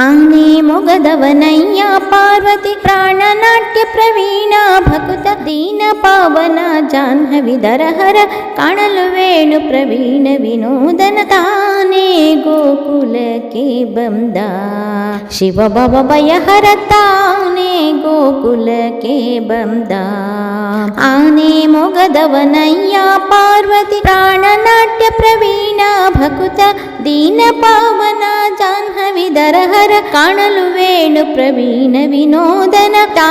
आङ्गी प्राणनाट्यप्रवीणा भकुत दीनपावना जाह्नविदरहर काणलु वेणुप्रवीण विनोदनता ने गोकुलके बन्दयहर ताने गोकुलके आने मोगदवनय्या पार्वती प्राणनाट्यप्रवीणा भकुत दीनपावना जाह्नविदरहर काणलु वेणुप्रवीण विनोदन ता।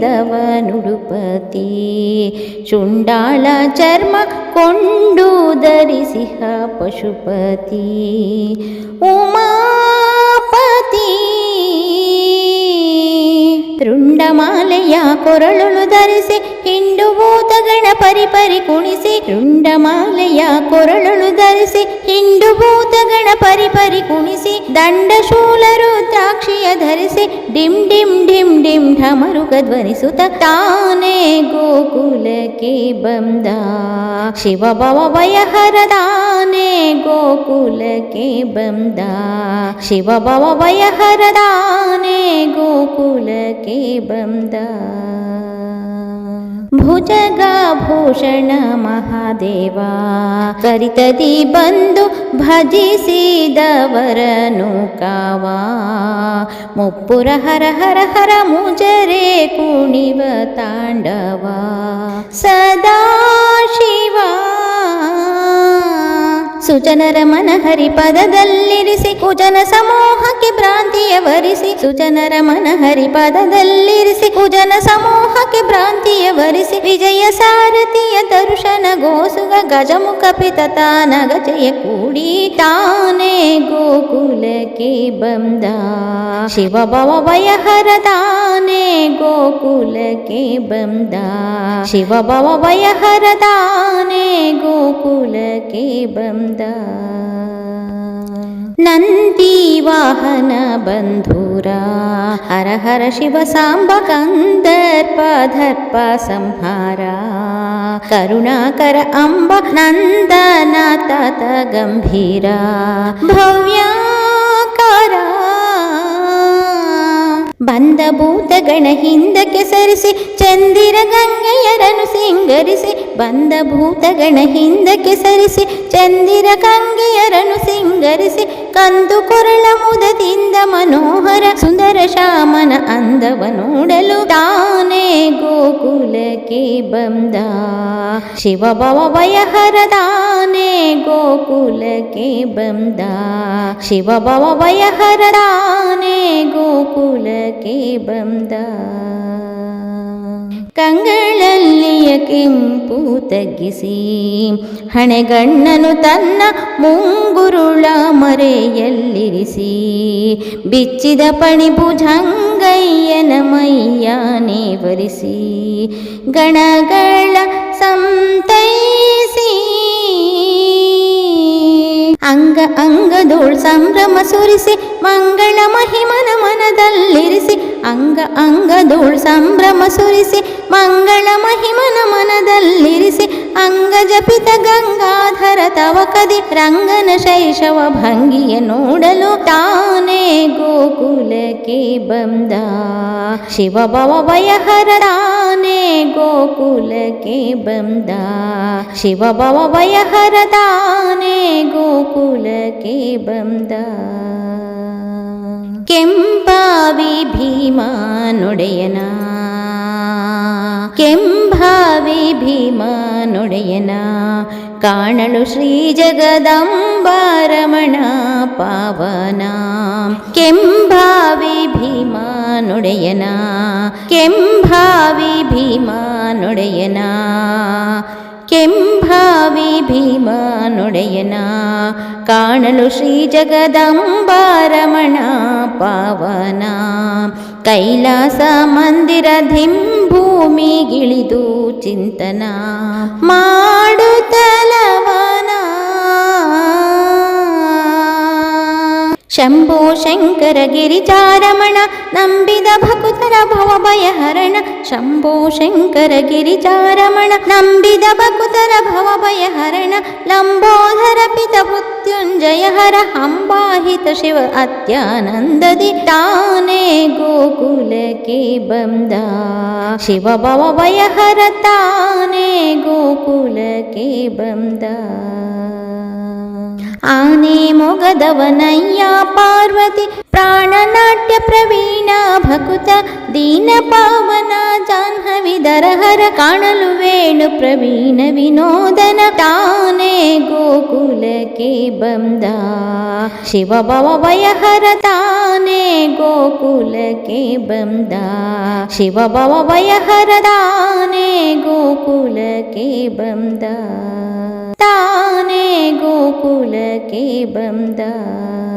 ಭವ ಶುಂಡಾಳ ಚರ್ಮ ಕೊಂಡು ಧರಿಸಿಹ ಪಶುಪತಿ. ಉಮಾಪತಿ ರುಂಡಮಾಲೆಯ ಕೊರಳುಳು ಧರಿಸಿ ಗಣಪರಿ ಪರಿ ಕುಣಿಸಿ ರುಂಡಮಾಲೆಯ ಕೊರಳಳು ಧರಿಸಿ ಹಿಂಡು ಭೂತಗಣ ಪರಿ ಪರಿ ಕುಣಿಸಿ ದಂಡ ಶೂಲರು ರುದ್ರಾಕ್ಷಿಯ ಧರಿಸಿ ಡಿಂ ಡಿಂ ಡಿಂ ಡಿಂ ಢಮರುಗ ಧ್ವನಿಸುತ್ತ ತಾನೇ ಗೋಕುಲಕ್ಕೆ ಬಂದ. ಶಿವ ಭವ ಭಯಹರ ತಾನೇ ಗೋಕುಲಕ್ಕೆ ಬಂದ. ಶಿವ ಭವ ಭಯಹರ ತಾನೇ ಗೋಕುಲಕ್ಕೆ ಬಂದ. ಭುಜಗಭೂಷಣ ಮಹಾದೇವ ಕರಿತದಿ ಬಂದು ಭಜಿಸಿದವರನು ಕಾವ ಮುಪ್ಪುರ ಹರ ಹರ ಹರ ಮುಜರೆ ಕುಣಿವ ತಾಂಡವ ಸದಾ ಶಿವ ಸುಜನರ ಮನಹರಿ ಪದದಲ್ಲಿರಿಸಿ ಕುಜನ ಸಮೂಹಕ್ಕೆ ಭ್ರಾಂತಿಯ ವರಿಸಿ, ಸುಜನರ ಮನಹರಿ ಪದದಲ್ಲಿರಿಸಿ ಕುಜನ ಸಮೂಹಕ್ಕೆ ಭ್ರಾಂತಿಯ ವರಿಸಿ, ವಿಜಯ ಸಾರಥಿಯ ದರ್ಶನ ಗೋಸುಗ ಗಜಮುಖ ಪಿತತಾನ ಗಜಯ ಕೂಡಿ ತಾನೇ ಗೋಕುಲಕ್ಕೆ ಬಂದ. ಶಿವ ಭವ ವಯಹರ ತಾನೇ ಗೋಕುಲಕ್ಕೆ ಬಂದ. ಶಿವ ಭವ ವಯಹರ ತಾನೇ ಗೋಕುಲಕ್ಕೆ ಬಂದ. ನಂದಿ ವಾಹನ ಬಂಧೂರ ಹರ ಹರ ಶಿವ ಸಾಂಬ ಕಂದರ್ಪ ದರ್ಪ ಸಂಹಾರ ಕರುಣಾಕರ ಅಂಬ ನಂದನ ತತ ಗಂಭೀರ ಭವ್ಯಾಕಾರ ಬಂದ ಭೂತಗಣ ಹಿಂದಕ್ಕೆ ಸರಿಸಿ, ಚಂದಿರ ಗಂಗೆಯರನು ಸಿಂಗರಿಸಿ ಬಂದ ಭೂತಗಣ ಹಿಂದಕ್ಕೆ ಸರಿಸಿ, ಚಂದಿರ ಗಂಗೆಯರನು ಸಿಂಗರಿಸಿ, ಕಂದು ಕೊರಳ ಮುದದಿಂದ ಮನೋಹರ ಸುಂದರ ಶ್ಯಾಮನ ಅಂದವ ನೋಡಲು ತಾನೇ ಗೋಕುಲಕ್ಕೆ ಬಂದ. ಶಿವ ಭವ ಭಯಹರ ತಾನೇ ಗೋಕುಲಕ್ಕೆ ಬಂದ. ಶಿವ ಭವ ಭಯಹರ ತಾನೇ ಗೋಕುಲಕ್ಕೆ ಬಂದ. ಕಂಗಳಲ್ಲಿಯ ಕೆಂಪು ತಗ್ಗಿಸಿ, ಹಣೆಗಣ್ಣನು ತನ್ನ ಮುಂಗುರುಳ ಮರೆಯಲ್ಲಿರಿಸಿ, ಬಿಚ್ಚಿದ ಪಣಿಭುಜಂಗಯ್ಯನ ಮೈಯ ನೇವರಿಸಿ ವರಿಸಿ ಗಣಗಳ ಸಂತೈಸಿ. ಅಂಗ ಅಂಗದೋಳ್ ಸಂಭ್ರಮ ಸುರಿಸಿ, ಮಂಗಳ ಮಹಿಮನ ಮನದಲ್ಲಿರಿಸಿ ಅಂಗ ಅಂಗದೋಳ್ ಸಂಭ್ರಮ ಸುರಿಸಿ, ಮಂಗಳ ಮಹಿಮನ ಮನದಲ್ಲಿರಿಸಿ ಅಂಗ ಜಪಿತ ಗಂಗಾಧರ ತವಕದಿ ರಂಗನ ಶೈಶವ ಭಂಗಿಯ ನೋಡಲು ತಾನೇ ಗೋಕುಲಕ್ಕೆ ಬಂದ. ಶಿವ ಭವ ಭಯಹರ ತಾನೇ ಗೋಕುಲಕ್ಕೆ ಬಂದ. ಶಿವ ಭವ ಭಯಹರ ತಾನೇ ಗೋಕುಲಕ್ಕೆ ಬಂದ. ಕೆಂಪಾವಿ ಭೀಮಾನೊಡೆಯನ ಕೆಂಭಾವಿ ಭೀಮಾನೊಡೆಯನ ಕಾಣಲು ಶ್ರೀ ಜಗದಂಬಾರಮಣ ಪಾವನ. ಕೆಂಭಾವಿ ಭೀಮಾನೊಡೆಯನ ಕೆಂಭಾವಿ ಭೀಮಾನೊಡೆಯನ ಕೆಂಭಾವಿ ಭೀಮಾನೊಡೆಯನ ಕಾಣಲು ಶ್ರೀ ಜಗದಂಬಾರಮಣ ಪಾವನ. ಕೈಲಾಸ ಮಂದಿರ ಭೂಮಿಗಿಳಿದು ಚಿಂತನ ಮಾಡುತ್ತಲವನ ಶಂಭೋ ಶಂಕರ ಗಿರಿಜಾರಮಣ ನಂಬಿದ ಭಕುತರ ಭವಭಯಹರಣ ಶಂಭೋ ಶಂಕರ ಗಿರಿಜಾರಮಣ ನಂಬಿದ ಭಕುತರ ಭವಭಯಹರಣ ಲಂಬೋಧರ ಪಿತ ಮೃತ್ಯುಂಜಯ ಹರ ಅಂಬಾಹಿತ ಶಿವ ಅತ್ಯಾನಂದದಿ. ತಾನೇ ಗೋಕುಲಕ್ಕೆ ಬಂದ ಶಿವ ಭವಭಯಹರ ತಾನೇ ಗೋಕುಲಕ್ಕೆ ಬಂದ. आने मोगदवनय्या पार्वती प्राणनाट्यप्रवीणा भकुत दीनपावना जाह्नविदरहर काणलु वेणुप्रवीण विनोदन ताने गोकुलके बन्दा शिवभव वय हरदाने गोकुलके बन्दा शिवभव वय हरदाने गोकुलके बन्दा ताने गोकुल किं द